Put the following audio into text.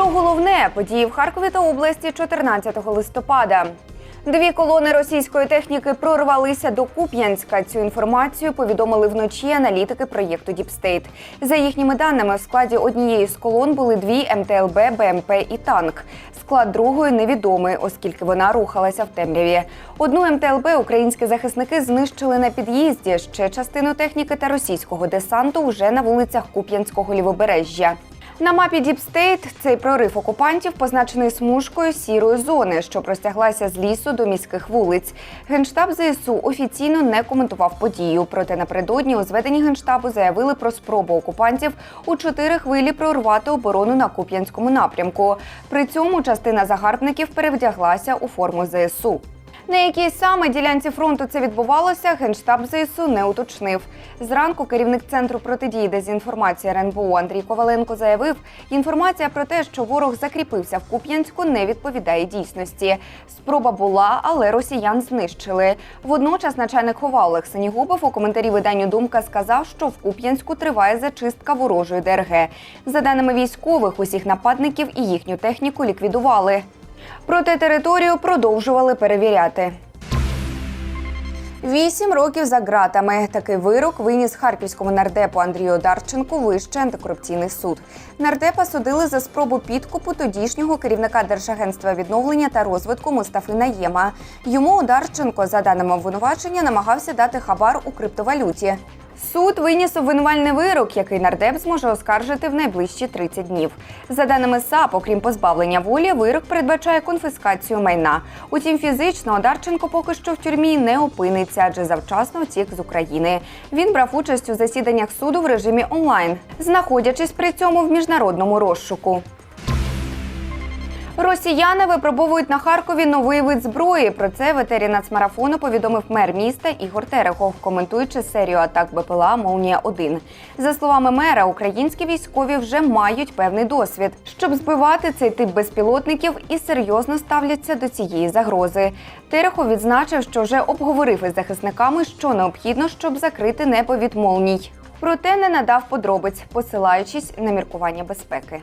Про головне події в Харкові та області 14 листопада. Дві колони російської техніки прорвалися до Куп'янська. Цю інформацію повідомили вночі аналітики проєкту Діпстейт. За їхніми даними, в складі однієї з колон були дві МТЛБ, БМП і танк. Склад другої невідомий, оскільки вона рухалася в темряві. Одну МТЛБ українські захисники знищили на під'їзді. Ще частину техніки та російського десанту вже на вулицях Куп'янського лівобережжя. На мапі Діпстейт цей прорив окупантів позначений смужкою сірої зони, що простяглася з лісу до міських вулиць. Генштаб ЗСУ офіційно не коментував подію. Проте напередодні у зведенні генштабу заявили про спробу окупантів у чотири хвилі прорвати оборону на Куп'янському напрямку. При цьому частина загарбників перевдяглася у форму ЗСУ. На якій саме ділянці фронту це відбувалося, генштаб ЗСУ не уточнив. Зранку керівник центру протидії дезінформації РНБО Андрій Коваленко заявив, інформація про те, що ворог закріпився в Куп'янську, не відповідає дійсності. Спроба була, але росіян знищили. Водночас начальник ХОВА Олег Сенігубов у коментарі виданню Думка сказав, що в Куп'янську триває зачистка ворожої ДРГ. За даними військових, усіх нападників і їхню техніку ліквідували. Проте територію продовжували перевіряти. Вісім років за ґратами. Такий вирок виніс харківському нардепу Андрію Одарченку Вищий антикорупційний суд. Нардепа судили за спробу підкупу тодішнього керівника Держагентства відновлення та розвитку Мустафи Наєма. Йому Одарченко, за даними обвинувачення, намагався дати хабар у криптовалюті. Суд виніс обвинувальний вирок, який нардеп зможе оскаржити в найближчі 30 днів. За даними САП, окрім позбавлення волі, вирок передбачає конфіскацію майна. Утім, фізично Одарченко поки що в тюрмі не опиниться, адже завчасно втік з України. Він брав участь у засіданнях суду в режимі онлайн, знаходячись при цьому в міжнародному розшуку. Росіяни випробовують на Харкові новий вид зброї. Про це в етері повідомив мер міста Ігор Терехов, коментуючи серію атак БПЛА Молнія 1 За словами мера, українські військові вже мають певний досвід, щоб збивати цей тип безпілотників і серйозно ставляться до цієї загрози. Терехов відзначив, що вже обговорив із захисниками, що необхідно, щоб закрити небо від молній. Проте не надав подробиць, посилаючись на міркування безпеки.